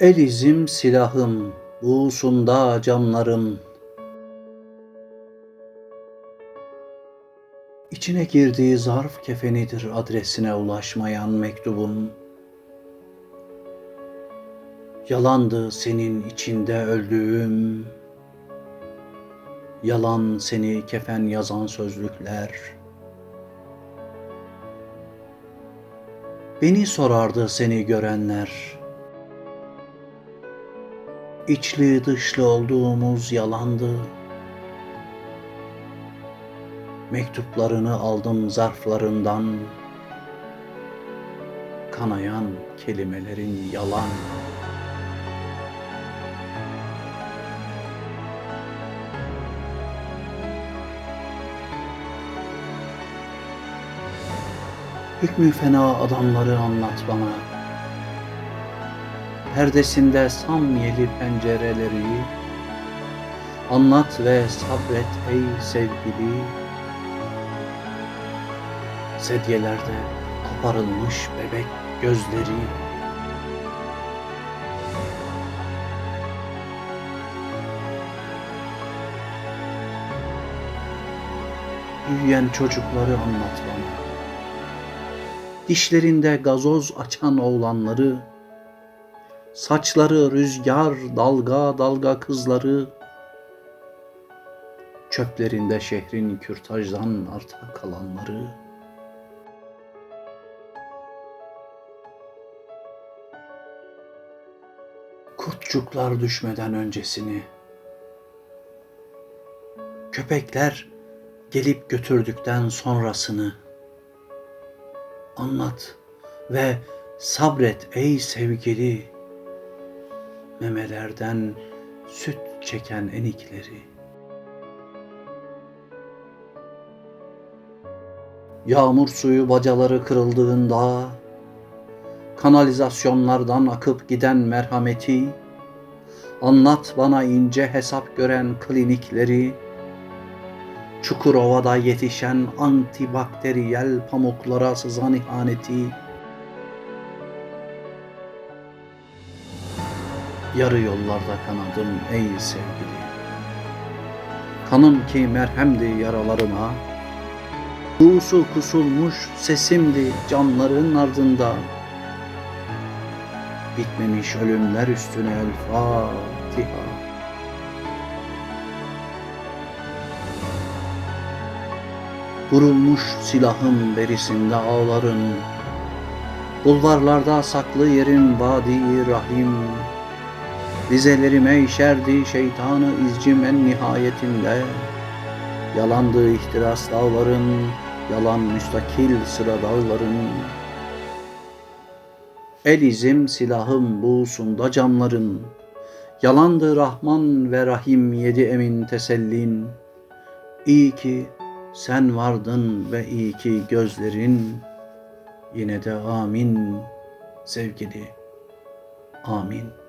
El izim silahım, buğusunda camlarım. İçine girdiği zarf kefenidir adresine ulaşmayan mektubun. Yalandı senin içinde öldüğüm. Yalan seni kefen yazan sözlükler. Beni sorardı seni görenler. İçli dışlı olduğumuz yalandı. Mektuplarını aldım zarflarından. Kanayan kelimelerin yalan. Hükmü fena adamları anlat bana. Perdesinde samyeli pencereleri Anlat ve sabret ey sevgili. Sedyelerde koparılmış bebek gözleri Büyüyen çocukları anlat bana. Dişlerinde gazoz açan oğlanları, saçları rüzgar dalga dalga kızları, çöplerinde şehrin kürtajdan arta kalanları, kurtçuklar düşmeden öncesini, köpekler gelip götürdükten sonrasını, anlat ve sabret ey sevgili memelerden süt çeken enikleri. Yağmur suyu bacaları kırıldığında kanalizasyonlardan akıp giden merhameti anlat bana ince hesap gören klinikleri Çukurova'da yetişen antibakteriyel pamuklara sızan ihaneti, yarı yollarda kanadım ey sevgili. Kanım ki merhemdi yaralarıma, Buğusu kusulmuş sesimdi canların ardında. Bitmemiş ölümler üstüne el Fatiha. Vurulmuş silahım berisinde ağların, Bulvarlarda saklı yerim vadi rahim, Dizelerime işerdi şeytanı izcim en nihayetinde, Yalandı ihtiras dağların, yalan müstakil sıra dağların. El izim silahım buğusunda camların, Yalandı Rahman ve Rahim yedi emin tesellin. İyi ki sen vardın ve iyi ki gözlerin yine de amin sevgili. Amin.